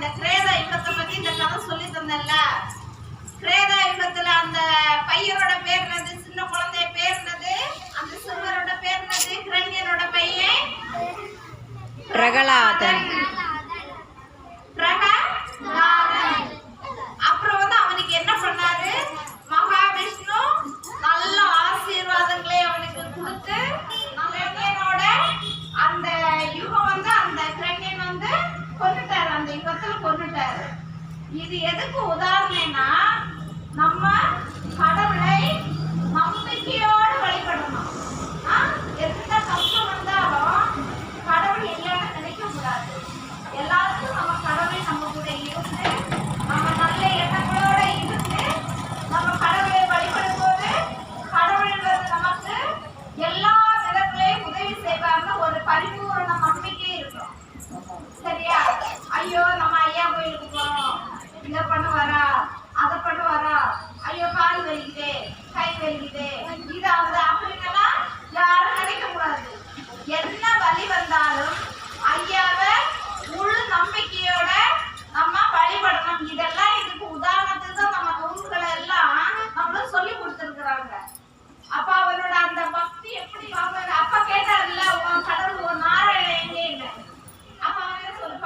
இந்த கிரேதா யுகத்தை பத்தி இந்த கதை சொல்லி தந்தேன்ல. கிரேதா யுகத்துல அந்த பையனோட பேர் என்னது? சின்ன குழந்தைய பேர் என்னது? அந்த சிறுவரோட பேர் என்னது? கிரண்யனோட பையன்? பிரகலாதன். பிரகலாதன் இது எதுக்கு உதாரணம்னா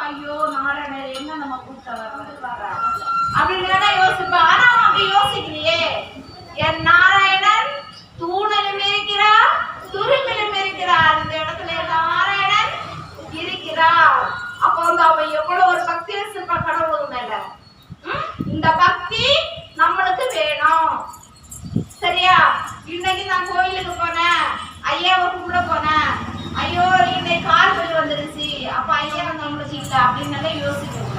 ஐயோ நாராயணர் என்ன நம்ம கூப்பிட்ட வர்றாரு அப்படின்னு தானே யோசிப்பா. ஆனா அப்படி யோசிக்கலையே. என் நாராயணன் தூணலும் இருக்கிறார் துரும்பிலும் இருக்கிறார். இந்த இடத்துல என் நாராயணன் இருக்கிறார். அப்ப வந்து அவன் எவ்வளவு ஒரு பக்தி வச்சிருப்பா கடவுள் மேல? ம்? இந்த பக்தி இருந்துச்சு அப்படின்னு யோசிக்கணும்.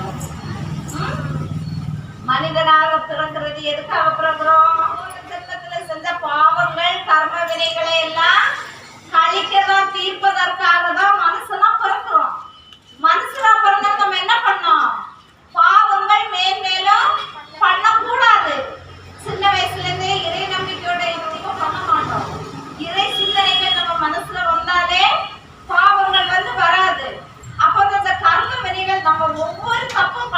மனிதனாக பிறக்கிறது எதுக்காக பிறக்கிறோம்? ஜென்மத்துல செஞ்ச பாவங்கள் கர்ம வினைகளை எல்லாம் 바쁜